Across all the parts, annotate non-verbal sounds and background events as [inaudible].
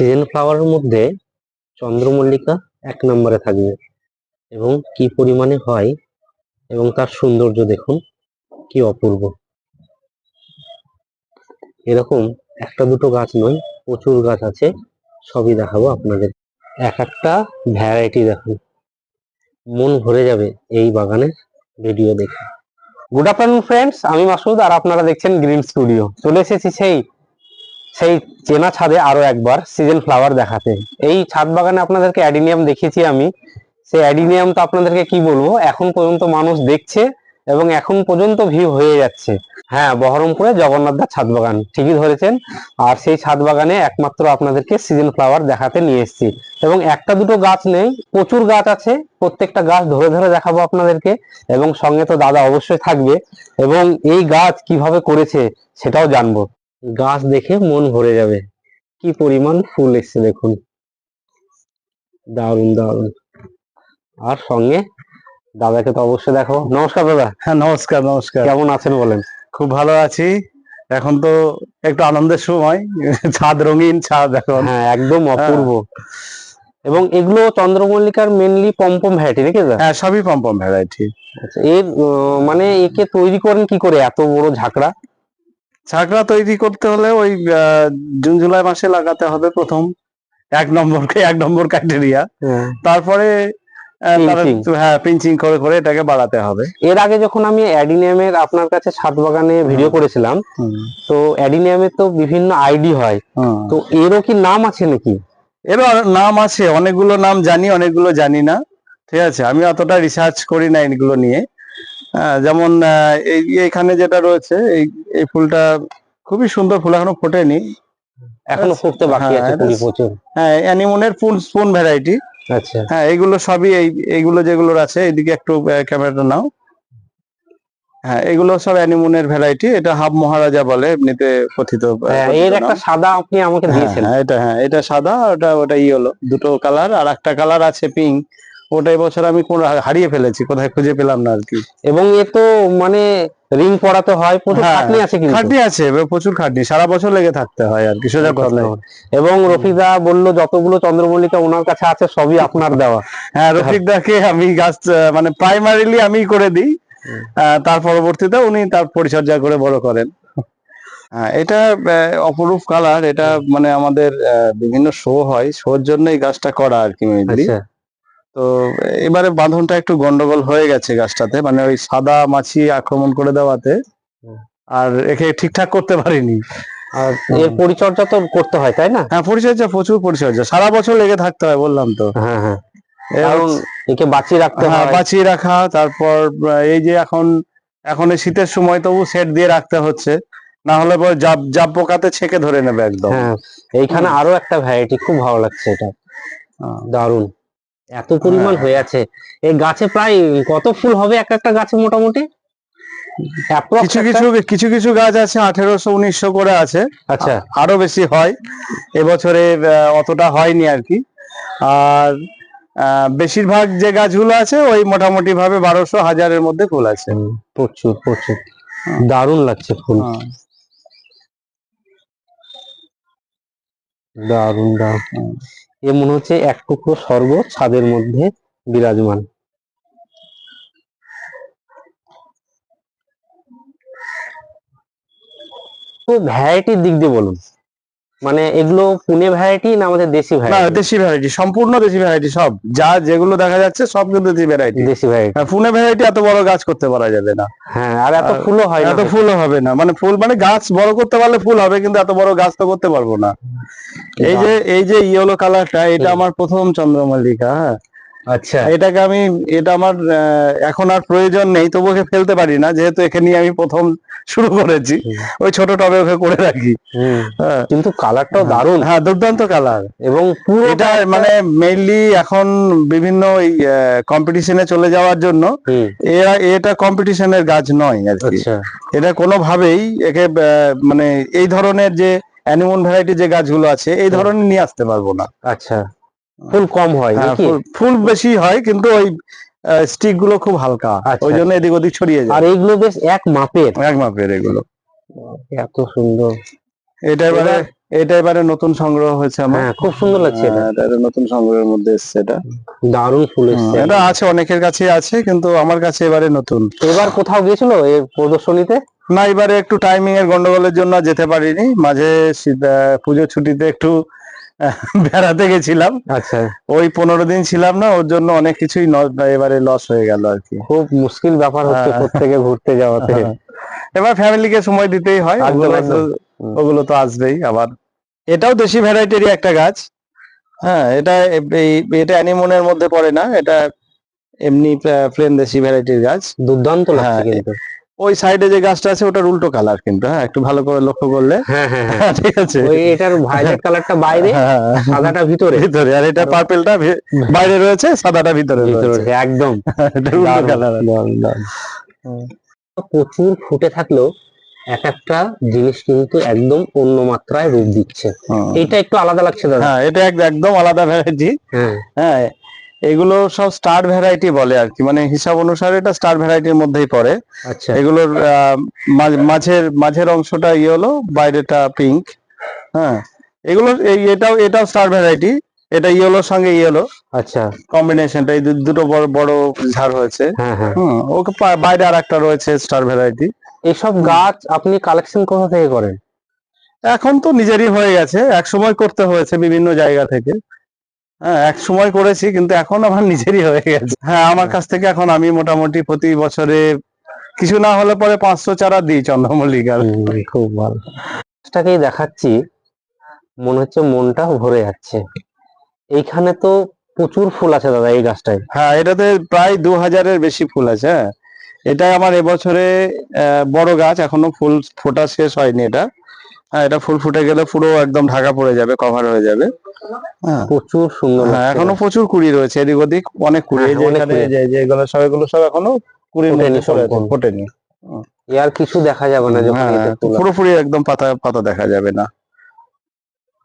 Season ফ্লাওয়ারের মধ্যে চন্দ্রমল্লিকা এক নম্বরে থাকবে এবং কি পরিমাণে হয় এবং তার সৌন্দর্য দেখুন, কি অপূর্ব। এরকম একটা দুটো গাছ নয়, প্রচুর গাছ আছে, সবই দেখাবো আপনাদের। এক একটা ভ্যারাইটি দেখুন। মন ভরে যাবে এই বাগানের ভিডিও দেখে। গুড আফটারনুন ফ্রেন্ডস আমি মাসুদ আর আপনারা দেখছেন গ্রিন স্টুডিও চলে এসেছি সেই সেই চেনা ছাদে আরও একবার সিজন ফ্লাওয়ার দেখাতে। এই ছাদ বাগানে আপনাদেরকে অ্যাডিনিয়াম দেখিয়েছি আমি। সেই অ্যাডিনিয়াম তো আপনাদেরকে কি বলব? এখন পর্যন্ত মানুষ দেখছে এবং এখন পর্যন্ত ভিউ হয়ে যাচ্ছে। হ্যাঁ বহরমপুরে জগন্নাথ দার ছাদ বাগান, ঠিকই ধরেছেন। আর সেই ছাদ বাগানে একমাত্র আপনাদেরকে সিজন ফ্লাওয়ার দেখাতে নিয়ে এসেছি। এবং একটা দুটো গাছ নেই, প্রচুর গাছ আছে। প্রত্যেকটা গাছ ধরে ধরে দেখাবো আপনাদেরকে। এবং সঙ্গে তো দাদা অবশ্যই থাকবে। এবং এই গাছ কীভাবে করেছে সেটাও জানব। গাছ দেখে মন ভরে যাবে। কি পরিমাণ ফুল এসছে দেখুন। দারুণ দারুণ আর সঙ্গে দাদাকে তো অবশ্যই দেখাবো। নমস্কার দাদা। হ্যাঁ নমস্কার নমস্কার। কেমন আছেন বলেন? খুব ভালো আছি। এখন তো একটু আনন্দের সময়। ছাদ রঙিন ছাদ এখন। হ্যাঁ একদম অপূর্ব। এবং এগুলো চন্দ্রমল্লিকার মেনলি পম্পম ভ্যারাইটি নাকি দাদা? হ্যাঁ সবই পম্পম ভ্যারাইটি আচ্ছা, এর মানে একে তৈরি করেন কি করে? এত বড় ঝাঁকড়া? ছাকড়া তৈরি করতে হলে ওই জুন জুলাই মাসে লাগাতে হবে প্রথম এক নম্বর এক নম্বর ক্রাইটেরিয়া তারপরে. হ্যাঁ পিঞ্চিং করে করে এটাকে বাড়াতে হবে। এর আগে যখন আমি অ্যাডিনিয়ামের আপনার কাছে ছাদ বাগানে ভিডিও করেছিলাম তো অ্যাডিনিয়ামের তো বিভিন্ন আইডি হয়। তো এরও কি নাম আছে নাকি? এরও নাম আছে অনেকগুলো নাম জানি অনেকগুলো জানি না। ঠিক আছে আমি অতটা রিসার্চ করি না এগুলো নিয়ে। যেমন আহ, এই এখানে যেটা রয়েছে এই এই ফুলটা খুবই সুন্দর ফুল এখনও ফোটেনি। এখনও ফুটতে বাকি হ্যাঁ, আছে এটা- কুড়ি প্রচুর। হ্যাঁ অ্যানিমনের ফুল স্পুন ভ্যারাইটি। আচ্ছা। হ্যাঁ এইগুলো সবই এই এইগুলো যেগুলো আছে এদিকে একটু ক্যামেরাটা নাও। হ্যাঁ এগুলো সব অ্যানিমনের ভ্যারাইটি এটা হাফ মহারাজা বলে এমনিতে কথিত হ্যাঁ, এর একটা সাদা আপনি আমাকে হ্যাঁ, দিয়েছেন। হ্যাঁ, এটা হ্যাঁ এটা সাদা ওটা ওটা ইয়েলো দুটো কালার আর একটা কালার আছে পিঙ্ক। ওটা এবছর আমি কোন হারিয়ে ফেলেছি কোথায় খুঁজে পেলাম না আর কি। এবং এ তো মানে রিং পড়াতে হয় প্রচুর হ্যাঁ, খাটনি আছে কিন্তু। খাটনি আছে প্রচুর খাটনি সারা বছর লেগে থাকতে হয় আর কি সোজা কথায় এবং রফিদা বলল যতগুলো চন্দ্রমল্লিকা ওনার কাছে আছে সবই আপনার দেওয়া। হ্যাঁ রফিক দাকে আমি গাছ মানে প্রাইমারিলি আমি করে দিই। তার পরবর্তীতে উনি তার পরিচর্যা করে বড় করেন। হ্যাঁ এটা অপরূপ কালার এটা মানে আমাদের বিভিন্ন শো হয় শোর জন্য এই গাছটা করা আর কি আচ্ছা। তো এবারে বাঁধনটা একটু গন্ডগোল হয়ে গেছে গাছটাতে মানে ওই সাদা মাছি আক্রমণ করে দেওয়াতে। আর একে ঠিকঠাক করতে পারিনি। আর এর পরিচর্যা তো করতে হয় তাই না? হ্যাঁ পরিচর্যা প্রচুর পরিচর্যা। সারা বছর লেগে থাকতে হয় বললাম তো। হ্যাঁ হ্যাঁ। কারণ একে বাঁচিয়ে রাখতে হ্যাঁ হয়। বাঁচিয়ে রাখা তারপর এই যে এখন এখন এই শীতের সময় তবু সেট দিয়ে রাখতে হচ্ছে। না হলে পরে জাপ জাপ পোকাতে ছেকে ধরে নেবে একদম। হ্যাঁ এইখানে আরও একটা ভ্যারাইটি খুব ভালো লাগছে এটা। হ্যাঁ। এত পরিমাণ হ্যাঁ। হয়ে আছে। এই গাছে প্রায় কত ফুল হবে এক একটা গাছে মোটামুটি? কিছু কিছু কিছু কিছু গাছ আছে আঠেরোশো উনিশশো করে আছে। আচ্ছা। আরও বেশি হয়। এবছরে অতটা হয়নি আর কি। আর বেশিরভাগ যে গাছগুলো আছে ওই মোটামুটি ভাবে বারোশো হাজারের মধ্যে ফুল আছে। প্রচুর প্রচুর। হ্যাঁ। দারুণ লাগছে ফুল। হ্যাঁ। দারুণ দারুণ। এ মনে হচ্ছে এক টুকরো স্বর্গ ছাদের মধ্যে বিরাজমান। ভ্যারাইটির দিক দিয়ে বলুন। মানে এগুলো পুনে ভ্যারাইটি না আমাদের দেশি না ভ্যারাইটি দেশি ভ্যারাইটি সম্পূর্ণ দেশি ভ্যারাইটি সব। যা যেগুলো দেখা যাচ্ছে সব কিন্তু দেশি ভ্যারাইটি দেশি ভ্যারাইটি পুনে ভ্যারাইটি এত বড় গাছ করতে পারা যাবে না। হ্যাঁ আর এত ফুলও হয় না। এত ফুলও হবে না। মানে ফুল মানে গাছ বড় করতে পারলে ফুল হবে কিন্তু এত বড় গাছ তো করতে পারব না। এই যে এই যে ইয়েলো কালারটা এটা আমার প্রথম চন্দ্রমল্লিকা হ্যাঁ। আচ্ছা। এটাকে আমি এটা আমার এখন আর প্রয়োজন নেই তবু ওকে ফেলতে পারি না যেহেতু এখানে আমি প্রথম শুরু করেছি। ওই ছোট টবে ওকে করে রাখি। হ্যাঁ। কিন্তু কালারটাও দারুণ। হ্যাঁ দুর্দান্ত কালার। এবং এটা মানে মেইনলি এখন বিভিন্ন ওই কম্পিটিশনে চলে যাওয়ার জন্য এরা এটা কম্পিটিশনের গাছ নয় আর কি। আচ্ছা। এটা কোনোভাবেই একে মানে এই ধরনের যে অ্যানিমন ভ্যারাইটি যে গাছগুলো আছে এই ধরনের নিয়ে আসতে পারব না। আচ্ছা। ফুল কম হয় হ্যাঁ, ফুল- বেশি হয় কিন্তু ওই স্টিকগুলো খুব হালকা। আচ্ছা। ওই জন্য এদিক ওদিক ছড়িয়ে যায়। আর এইগুলো বেশ এক মাপের। এক মাপের এগুলো। এত সুন্দর। এটা এবারে এটা এবারে নতুন সংগ্রহ হয়েছে আমার। হ্যাঁ খুব সুন্দর লাগছে এটা। হ্যাঁ, এটা নতুন সংগ্রহের মধ্যে এসছে এটা। দারুণ ফুল এসছে। এটা আছে অনেকের কাছে আছে কিন্তু আমার কাছে এবারে নতুন। এবার কোথাও গিয়েছিল এই প্রদর্শনীতে? না এবারে একটু টাইমিং এর গন্ডগোলের জন্য যেতে পারিনি। মাঝে পুজোর ছুটিতে একটু [laughs] বেড়াতে গেছিলাম। আচ্ছা। ওই পনেরো দিন ছিলাম না ওর জন্য অনেক কিছুই এবারে লস হয়ে গেল আর কি। খুব মুশকিল ব্যাপার হচ্ছে হ্যাঁ। প্রত্যেকে ঘুরতে যাওয়াতে। এবার ফ্যামিলিকে সময় দিতেই হয় ওগুলো তো- হুম। ওগুলো তো আসবেই আবার। এটাও দেশি ভ্যারাইটিরই একটা গাছ। হ্যাঁ এটা এই- এটা অ্যানিমনের মধ্যে পড়ে না এটা এমনি প্লেন দেশি ভ্যারাইটির গাছ। দুর্দান্ত লাগছে হ্যাঁ, কিন্তু। ওই সাইডে যে গাছটা আছে ওটার উল্টো কালার কিন্তু হ্যাঁ? একটু ভালো করে লক্ষ্য করলে। হ্যাঁ হ্যাঁ হ্যাঁ। [laughs] ঠিক আছে। ওই এটার ভায়োলেট কালারটা বাইরে হ্যাঁ, সাদাটা ভিতরে। ভিতরে আর এটা পার্পেলটা বাইরে রয়েছে সাদাটা ভিতরে ভিতরে রয়েছে। একদম। এটা উল্টো কালার দারুণ, দারুণ। প্রচুর ফুটে থাকলেও এক একটা জিনিস কিন্তু একদম অন্য মাত্রায় রূপ দিচ্ছে। এটা একটু আলাদা লাগছে দাদা। হ্যাঁ এটা এক- একদম আলাদা ভ্যারাইটি হ্যাঁ। হ্যাঁ এগুলো সব স্টার ভ্যারাইটি বলে আর কি মানে হিসাব অনুসারে এটা স্টার ভ্যারাইটির মধ্যেই পড়ে। আচ্ছা। এগুলোর মাঝের মাঝের অংশটা ইয়েলো বাইরেটা পিঙ্ক হ্যাঁ। এগুলোর এই এটাও এটাও স্টার ভ্যারাইটি এটা ইয়েলোর সঙ্গে ইয়েলো আচ্ছা। কম্বিনেশনটা এই দুটো বড় বড় ঝাড় হয়েছে। হ্যাঁ হ্যাঁ। হুম ওকে বাইরে আর একটা রয়েছে স্টার ভ্যারাইটি এইসব গাছ আপনি কালেকশন কোথা থেকে করেন? এখন তো নিজেরই হয়ে গেছে। এক সময় করতে হয়েছে বিভিন্ন জায়গা থেকে। হ্যাঁ এক সময় করেছি কিন্তু এখন আমার নিজেরই হয়ে গেছে। হ্যাঁ আমার কাছ থেকে এখন আমি মোটামুটি প্রতি বছরে কিছু না হলে পরে পাঁচশো চারা দিই চন্দ্রমল্লিকার। খুব ভালো। গাছটাকেই দেখাচ্ছি মনে হচ্ছে মনটা ভরে যাচ্ছে। এইখানে তো প্রচুর ফুল আছে দাদা এই গাছটায়। হ্যাঁ এটাতে প্রায় দু হাজারের বেশি ফুল আছে হ্যাঁ। এটাই আমার এবছরে বড় গাছ এখনও ফুল ফোটা শেষ হয়নি এটা। হ্যাঁ এটা ফুল ফুটে গেলে পুরো একদম ঢাকা পড়ে যাবে কভার হয়ে যাবে। হ্যাঁ। প্রচুর সুন্দর হ্যাঁ এখনও প্রচুর কুড়ি রয়েছে এদিক ওদিক অনেক কুড়ি। হ্যাঁ, যেগুলো সব এগুলো সব এখনও কুড়ির ফোটেনি মধ্যে আর কিছু দেখা যাবে না যখন হ্যাঁ। পুরোপুরি একদম পাতা পাতা দেখা যাবে না।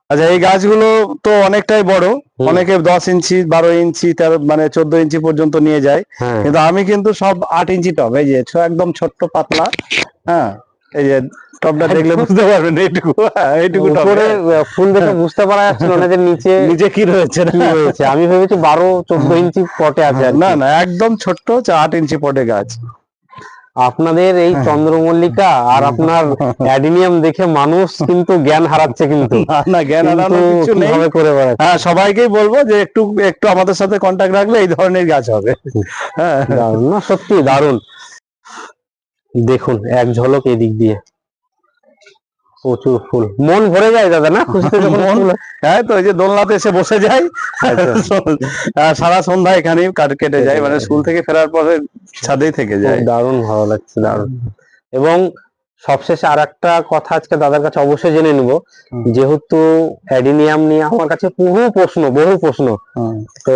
আচ্ছা এই গাছগুলো তো অনেকটাই বড় অনেকে দশ ইঞ্চি বারো ইঞ্চি তেরো মানে চোদ্দ ইঞ্চি পর্যন্ত নিয়ে যায়। কিন্তু আমি কিন্তু সব আট ইঞ্চি টব এই যে একদম ছোট্ট পাতলা। হ্যাঁ এই যে টবটা দেখলে বুঝতে পারবেন এইটুকু হ্যাঁ, এইটুকু উপরে ফুল দেখে বুঝতে পারা যাচ্ছিল না যে নিচে নিচে কি রয়েছে কি রয়েছে? আমি ভেবেছি বারো চোদ্দ ইঞ্চি পটে আছে না না একদম ছোট্ট আট ইঞ্চি পটে গাছ। আপনাদের এই চন্দ্রমল্লিকা আর আপনার অ্যাডিনিয়াম দেখে মানুষ কিন্তু জ্ঞান হারাচ্ছে কিন্তু। না জ্ঞান কিন্তু কিছু নেই। করে হ্যাঁ সবাইকেই বলব যে একটু একটু আমাদের সাথে কন্ট্যাক্ট রাখলে এই ধরনের গাছ হবে। হ্যাঁ। না সত্যি দারুণ। দেখুন এক ঝলক এদিক দিয়ে। প্রচুর ফুল। মন ভরে যায় দাদা না? [laughs] মন- হ্যাঁ। তো ওই যে দোলনাতে এসে বসে যাই। আচ্ছা। [laughs] সারা সন্ধ্যা এখানেই কাট- যায়। মানে স্কুল থেকে ফেরার পরে ছাদেই থেকে যায়। দারুণ ভালো লাগছে দারুণ। এবং সবশেষে আর একটা কথা আজকে দাদার কাছে অবশ্যই জেনে নিব। যেহেতু অ্যাডিনিয়াম নিয়ে আমার কাছে বহু প্রশ্ন বহু প্রশ্ন। তো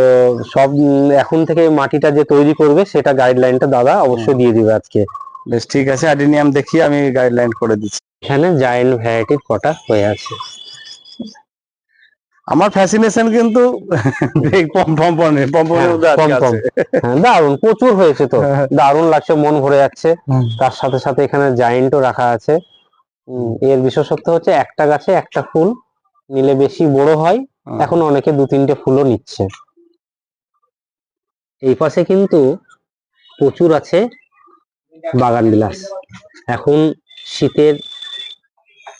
সব এখন থেকে মাটিটা যে তৈরি করবে সেটা গাইডলাইনটা দাদা অবশ্যই দিয়ে দিবে আজকে। বেশ ঠিক আছে। অ্যাডিনিয়াম দেখি আমি গাইডলাইন করে দিচ্ছি। এখানে জায়েন্ট ভ্যারাইটির কটা হয়ে আছে? আমার ফ্যাসিনেশন কিন্তু হ্যাঁ, হ্যাঁ দারুণ প্রচুর হয়েছে তো। হ্যাঁ। দারুণ লাগছে মন ভরে যাচ্ছে। তার সাথে সাথে এখানে জায়েন্টও রাখা আছে। এর বিশেষত্ব হচ্ছে একটা গাছে একটা ফুল নিলে বেশি বড় হয়। এখন অনেকে দু তিনটে ফুলও নিচ্ছে। এই পাশে কিন্তু প্রচুর আছে বাগান বিলাস। এখন শীতের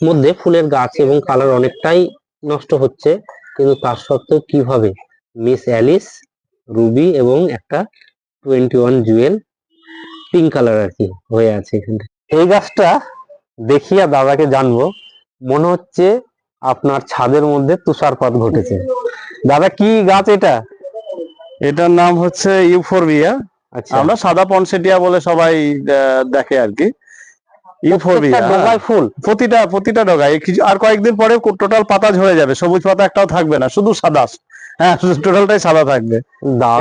মধ্যে ফুলের গাছ এবং কালার অনেকটাই নষ্ট হচ্ছে কিন্তু তার সত্ত্বেও কীভাবে মিস অ্যালিস রুবি এবং একটা twenty one jewel pink colour আর কি হয়ে আছে এখানে। এই গাছটা দেখিয়া দাদাকে জানব মনে হচ্ছে আপনার ছাদের মধ্যে তুষারপাত ঘটেছে। দাদা কি গাছ এটা? এটার নাম হচ্ছে ইউফোরবিয়া আচ্ছা। আমরা সাদা পনসেটিয়া বলে সবাই দেখে আর কি। ফুল। প্রতিটা প্রতিটা ডগায়। আর কয়েকদিন পরে টোটাল পাতা ঝরে যাবে। সবুজ পাতা একটাও থাকবে না শুধু সাদা। হ্যাঁ টোটালটাই সাদা থাকবে।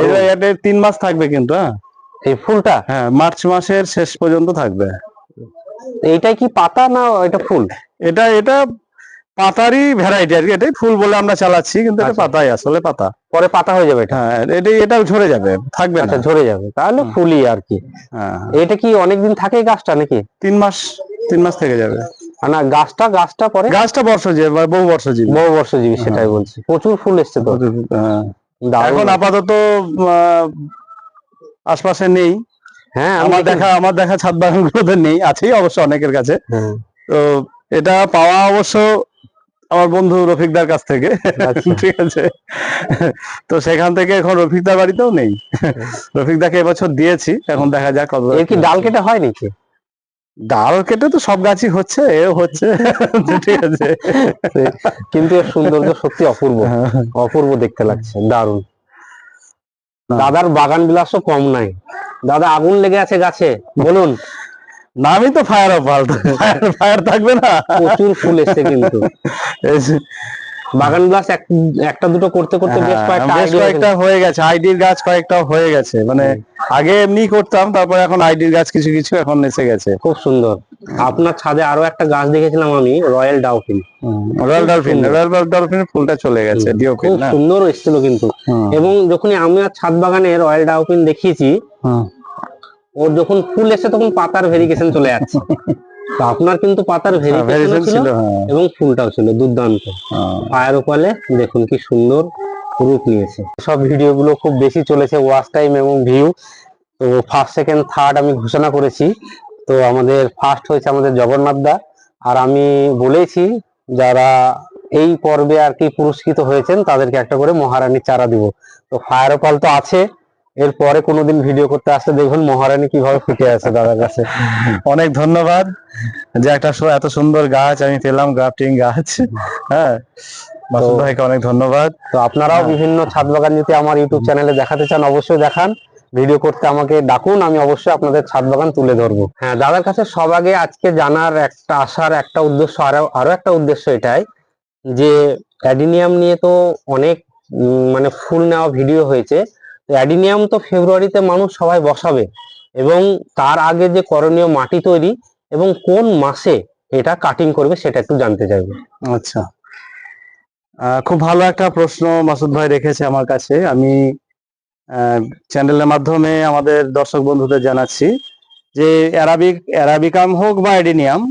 এটা এটা তিন মাস থাকবে কিন্তু হ্যাঁ। এই ফুলটা? হ্যাঁ মার্চ মাসের শেষ পর্যন্ত থাকবে। এইটাই কি পাতা না এটা ফুল? এটা এটা পাতারই ভ্যারাইটি আর কি। এটাই ফুল বলে আমরা চালাচ্ছি কিন্তু এটা আচ্ছা। পাতাই আসলে পাতা। পরে পাতা হয়ে যাবে হ্যাঁ এটাই এটাও ঝরে যাবে থাকবে না। আচ্ছা ঝরে যাবে। তাহলে ফুলই আর কি। হ্যাঁ এটা কি অনেকদিন থাকে গাছটা নাকি? তিন মাস তিন মাস থেকে যাবে। না গাছটা গাছটা পরে? গাছটা বর্ষজীবী বহু বর্ষজীবী বহু বর্ষ জীবী সেটাই বলছি। প্রচুর ফুল এসছে তো। হ্যাঁ। এখন আপাতত আশপাশে নেই। হ্যাঁ আমার দেখা আমার দেখা ছাদ বাগানগুলোতে নেই আছেই অবশ্য অনেকের কাছে। হ্যাঁ, তো এটা পাওয়া অবশ্য আমার বন্ধু রফিকদার কাছ থেকে। আচ্ছা। ঠিক আছে। তো সেখান থেকে এখন রফিকদার বাড়িতেও নেই। রফিকদাকে এবছর দিয়েছি এখন দেখা যাক কত কি ডাল কেটে হয় নাকি? ডাল কেটে তো সব গাছই হচ্ছে এও হচ্ছে। [laughs] ঠিক আছে। কিন্তু এর সৌন্দর্য সত্যি অপূর্ব। অপূর্ব দেখতে লাগছে দারুণ। দাদার বাগান বিলাসও কম নাই। দাদা আগুন লেগে আছে গাছে বলুন। নামই তো ফায়ার অফ ফায়ার ফায়ার থাকবে না। প্রচুর ফুল এসছে কিন্তু। বাগান এক- একটা দুটো করতে করতে বেশ হ্যাঁ, কয়েকটা বেশ কয়েকটা হয়ে গেছে। আইডির গাছ কয়েকটা হয়ে গেছে। মানে আগে এমনি করতাম তারপর এখন আইডির গাছ কিছু কিছু এখন এসে গেছে। খুব সুন্দর। আপনার ছাদে আরও একটা গাছ দেখেছিলাম আমি royal dauphin royal dolphin royal dolphin ফুলটা চলে গেছে খুব সুন্দর এসেছিল কিন্তু। এবং যখনই আমি আর ছাদ বাগানে রয়্যাল ডাউফিন দেখিয়েছি। ওর যখন ফুল এসে তখন পাতার ভেরিকেশন চলে যাচ্ছে। তো আপনার কিন্তু পাতার ভেরিকেশন ছিল ছিল হ্যাঁ। এবং ফুলটাও ছিল দুর্দান্ত। হ্যাঁ। ফায়ার ওপালে দেখুন কি সুন্দর রূপ নিয়েছে। সব ভিডিও গুলো খুব বেশি চলেছে ওয়াচ টাইম এবং ভিউ তো ফার্স্ট সেকেন্ড থার্ড আমি ঘোষণা করেছি। তো আমাদের ফার্স্ট হয়েছে আমাদের জগন্নাথ দা। আর আমি বলেছি যারা এই পর্বে আর কি পুরস্কৃত হয়েছেন তাদেরকে একটা করে মহারানী চারা দিব। তো ফায়ার ওপাল তো আছে। এরপরে কোনোদিন ভিডিও করতে আসলে দেখুন মহারানী কীভাবে ফুটে আছে দাদার কাছে। অনেক ধন্যবাদ যে একটা এত সুন্দর গাছ আমি পেলাম গ্রাফটিং গাছ। হ্যাঁ মাসুদ তো- ভাইকে অনেক ধন্যবাদ। তো আপনারাও বিভিন্ন ছাদ বাগান যদি আমার ইউটিউব চ্যানেলে দেখাতে চান অবশ্যই দেখান। ভিডিও করতে আমাকে ডাকুন আমি অবশ্যই আপনাদের ছাদ বাগান তুলে ধরবো। হ্যাঁ দাদার কাছে সব আগে আজকে জানার একটা আসার একটা উদ্দেশ্য আরও আরও একটা উদ্দেশ্য এটাই যে অ্যাডিনিয়াম নিয়ে তো অনেক মানে ফুল নেওয়া ভিডিও হয়েছে। অ্যাডিনিয়াম তো ফেব্রুয়ারিতে মানুষ সবাই বসাবে এবং তার আগে যে করণীয় মাটি তৈরি এবং কোন মাসে এটা কাটিং করবে সেটা একটু জানতে চাইব। আচ্ছা। খুব ভালো একটা প্রশ্ন মাসুদ ভাই রেখেছে আমার কাছে। আমি চ্যানেলের মাধ্যমে আমাদের দর্শক বন্ধুদের জানাচ্ছি যে অ্যারাবিক অ্যারাবিকাম হোক বা অ্যাডিনিয়াম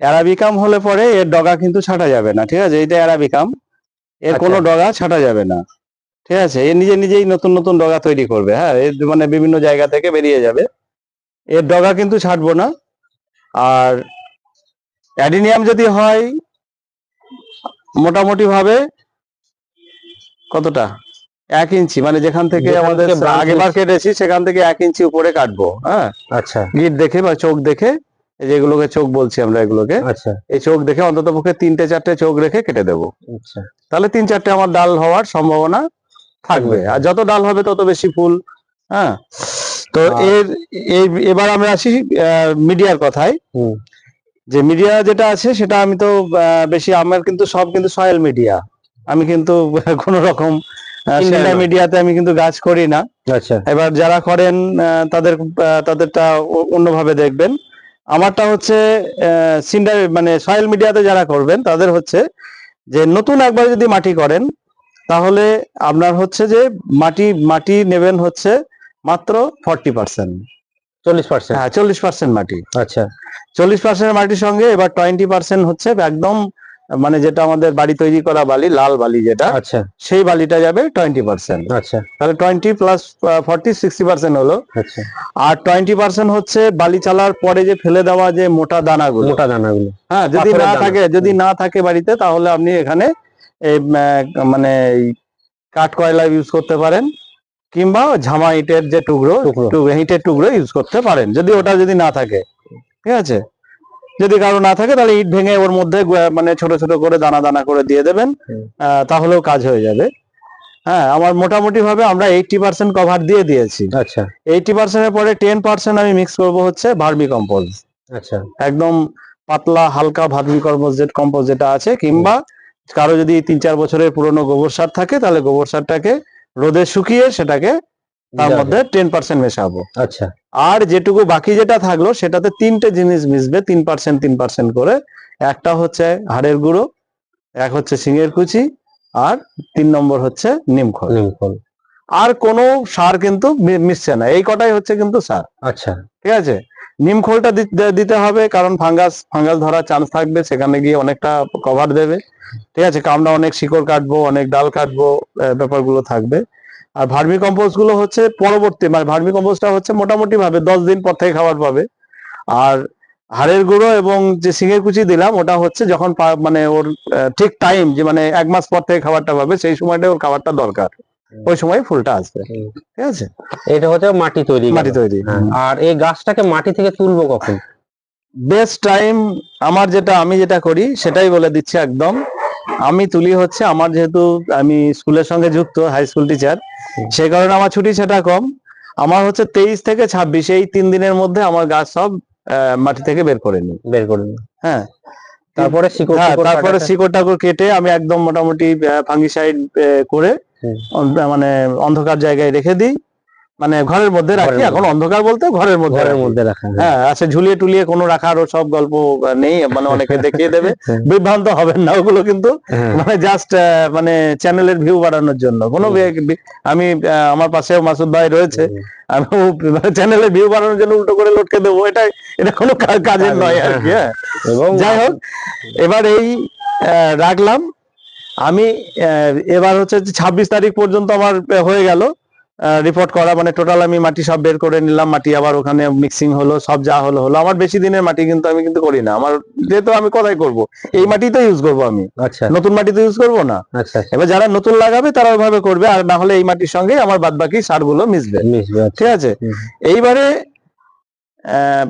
অ্যারাবিকাম হলে পরে এর ডগা কিন্তু ছাটা যাবে না ঠিক আছে? এটা অ্যারাবিকাম। এর কোনো আচ্ছা। ডগা ছাটা যাবে না। ঠিক আছে? এ নিজে নিজেই নতুন নতুন ডগা তৈরি করবে হ্যাঁ? এর মানে বিভিন্ন জায়গা থেকে বেরিয়ে যাবে। এর ডগা কিন্তু ছাড়বো না। আর অ্যাডিনিয়াম যদি হয় মোটামুটি ভাবে কতটা? এক ইঞ্চি মানে যেখান থেকে আমাদের আগেবার কেটেছি সেখান থেকে এক ইঞ্চি উপরে কাটবো হ্যাঁ? আচ্ছা। গিট দেখে বা চোখ দেখে যেগুলোকে চোখ বলছি আমরা এগুলোকে আচ্ছা। এই চোখ দেখে অন্তত পক্ষে তিনটে চারটে চোখ রেখে কেটে দেবো। আচ্ছা। তাহলে তিন চারটে আমার ডাল হওয়ার সম্ভাবনা থাকবে। আর যত ডাল হবে তত বেশি ফুল হ্যাঁ। তো এর এই এবার আমরা আসি মিডিয়ার কথায়। যে মিডিয়া যেটা আছে সেটা আমি তো বেশি আমার কিন্তু সব কিন্তু সয়েল মিডিয়া আমি কিন্তু [laughs] কোন রকম মিডিয়াতে আমি কিন্তু গাছ করি না। আচ্ছা। এবার যারা করেন তাদের তাদেরটা অন্যভাবে দেখবেন। আমারটা হচ্ছে সিন্ডার মানে সয়েল মিডিয়াতে যারা করবেন তাদের হচ্ছে যে নতুন একবার যদি মাটি করেন তাহলে আপনার হচ্ছে যে মাটি মাটি নেবেন হচ্ছে মাত্র ফর্টি পার্সেন্ট চল্লিশ পার্সেন্ট হ্যাঁ চল্লিশ পার্সেন্ট মাটি। আচ্ছা। চল্লিশ পার্সেন্ট মাটির সঙ্গে এবার টোয়েন্টি পার্সেন্ট হচ্ছে একদম মানে যেটা আমাদের বাড়ি তৈরি করা বালি লাল বালি যেটা আচ্ছা। সেই বালিটা যাবে টোয়েন্টি পার্সেন্ট আচ্ছা। তাহলে twenty plus forty sixty percent হলো। আচ্ছা। আর টোয়েন্টি পার্সেন্ট হচ্ছে বালি চালার পরে যে ফেলে দেওয়া যে মোটা দানাগুলো। মোটা দানাগুলো। হ্যাঁ যদি না থাকে যদি না থাকে বাড়িতে তাহলে আপনি এখানে এই মানে কাঠ কয়লা ইউজ করতে পারেন কিংবা ঝামা ইটের যে টুকরো ইটের টুকরো ইউজ করতে পারেন। যদি ওটা যদি না থাকে ঠিক আছে? যদি কারও না থাকে তাহলে ইট ভেঙে ওর মধ্যে মানে ছোট ছোট করে দানা দানা করে দিয়ে দেবেন আহ, তাহলেও কাজ হয়ে যাবে। হ্যাঁ আমার মোটামুটি ভাবে আমরা এইটটি পার্সেন্ট কভার দিয়ে দিয়েছি। আচ্ছা। এইটটি পার্সেন্টের পরে টেন পার্সেন্ট আমি মিক্স করব হচ্ছে ভার্মি কম্পোজ আচ্ছা। একদম পাতলা হালকা ভার্মি কম্পোজ কম্পোজ যেটা আছে কিংবা কারও যদি তিন চার বছরের পুরনো গোবর সার থাকে তাহলে গোবর সারটাকে রোদে শুকিয়ে সেটাকে তার মধ্যে টেন পার্সেন্ট মেশাবো। আচ্ছা। আর যেটুকু বাকি যেটা থাকল সেটাতে তিনটে জিনিস মিশবে তিন পার্সেন্ট তিন পার্সেন্ট করে। একটা হচ্ছে হাড়ের গুঁড়ো এক হচ্ছে সিঙের কুচি আর তিন নম্বর হচ্ছে নিমখোল নিমখল আর কোনো সার কিন্তু মিশছে না। এই কটাই হচ্ছে কিন্তু সার। আচ্ছা। ঠিক আছে? নিম খোলটা দিতে হবে, কারণ ফাঙ্গাস ফাঙ্গাস ধরার চান্স থাকবে, সেখানে গিয়ে অনেকটা কভার দেবে। ঠিক আছে আমরা অনেক শিকড় কাটবো, অনেক ডাল কাটবো ব্যাপারগুলো থাকবে। আর ভার্মি কম্পোস্টগুলো হচ্ছে পরবর্তী মানে ভার্মি কম্পোস্টটা হচ্ছে মোটামুটি ভাবে দশ দিন পর থেকে খাবার পাবে। আর হাড়ের গুঁড়ো এবং যে সিঙের কুচি দিলাম, ওটা হচ্ছে যখন মানে ওর ঠিক টাইম যে মানে এক মাস পর থেকে খাবারটা পাবে, সেই সময়টা ওর খাবারটা দরকার। ওই সময় ফুলটা আসবে। ঠিক আছে? এটা হচ্ছে মাটি তৈরি মাটি তৈরি হ্যাঁ, আর এই গাছটাকে মাটি থেকে তুলবো কখন? বেস্ট টাইম আমার যেটা আমি যেটা করি সেটাই বলে দিচ্ছি একদম। আমি তুলি হচ্ছে আমার যেহেতু আমি স্কুলের সঙ্গে যুক্ত হাই স্কুল টিচার। সেই কারণে আমার ছুটি সেটা কম। আমার হচ্ছে তেইশ থেকে ছাব্বিশ এই তিন দিনের মধ্যে আমার গাছ সব মাটি থেকে বের করে নিই। বের করে নি হ্যাঁ। তারপরে শিকড় হ্যাঁ তারপরে শিকড় টাকড় কেটে আমি একদম মোটামুটি ফাঙ্গিসাইড করে মানে অন্ধকার জায়গায় রেখে দিই। মানে ঘরের মধ্যে রাখি। এখন অন্ধকার বলতে ঘরের মধ্যে ঘরের মধ্যে রাখা হ্যাঁ। আছে ঝুলিয়ে টুলিয়ে কোনো রাখার ও সব গল্প নেই মানে অনেকে দেখিয়ে দেবে। হ্যাঁ। বিভ্রান্ত হবেন না ওগুলো কিন্তু। হ্যাঁ, মানে জাস্ট মানে চ্যানেলের ভিউ বাড়ানোর জন্য। কোনো আমি আমার পাশে মাসুদ ভাই রয়েছে। আমি চ্যানেলের ভিউ বাড়ানোর জন্য উল্টো করে লটকে দেবো। এটা এটা কোনো কাজের নয় আর কি হ্যাঁ। এবং যাই হোক এবার এই রাখলাম। আমি এবার হচ্ছে ছাব্বিশ তারিখ পর্যন্ত আমার হয়ে গেল। রিপোর্ট করা মানে টোটাল আমি মাটি সব বের করে নিলাম। মাটি আবার ওখানে মিক্সিং হলো সব যা হলো হলো। আমার বেশি দিনের মাটি কিন্তু আমি কিন্তু করি না। আমার যেহেতু আমি কোথায় করব এই মাটিতে ইউজ করব আমি। আচ্ছা। নতুন মাটিতে ইউজ করব না? আচ্ছা এবার যারা নতুন লাগাবে তারা ওইভাবে করবে। আর না হলে এই মাটির সঙ্গে আমার বাদ বাকি সারগুলো মিশবে। মিশবে আচ্ছা। ঠিক আছে? এইবারে আহ,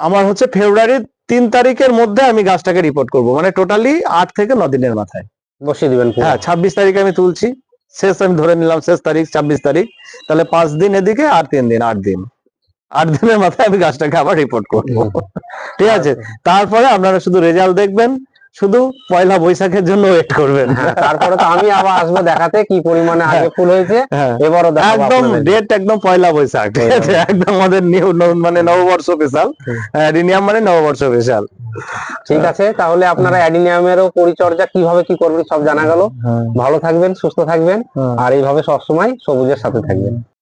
আমার হচ্ছে ফেব্রুয়ারির তিন তারিখের মধ্যে আমি গাছটাকে রিপোর্ট করব। মানে টোটালি আট থেকে ন দিনের মাথায়। বসিয়ে দিবেন হ্যাঁ ছাব্বিশ তারিখে আমি তুলছি। শেষ আমি ধরে নিলাম শেষ তারিখ ছাব্বিশ তারিখ। তাহলে পাঁচ দিন এদিকে আর তিন দিন আট দিন। আট দিনের মাথায় আমি গাছটাকে আবার রিপোর্ট করব। ঠিক আছে? তারপরে আপনারা শুধু রেজাল্ট দেখবেন শুধু পয়লা বৈশাখের জন্য ওয়েট করবেন। হ্যাঁ, তারপরে তো আমি আবার আসব দেখাতে কি পরিমাণে আগে ফুল হয়েছে হ্যাঁ। এবারও দেখাবো একদম ডেট একদম পয়লা বৈশাখ। ঠিক আছে একদম আমাদের নিউ মানে নববর্ষ স্পেশাল হুম। রিনিয়াম মানে নববর্ষ স্পেশাল ঠিক আছে তাহলে আপনারা অ্যাডিনিয়ামেরও পরিচর্যা কীভাবে কি করবেন সব জানা গেল। ভালো থাকবেন সুস্থ থাকবেন। আর এইভাবে সবসময় সবুজের সাথে থাকবেন।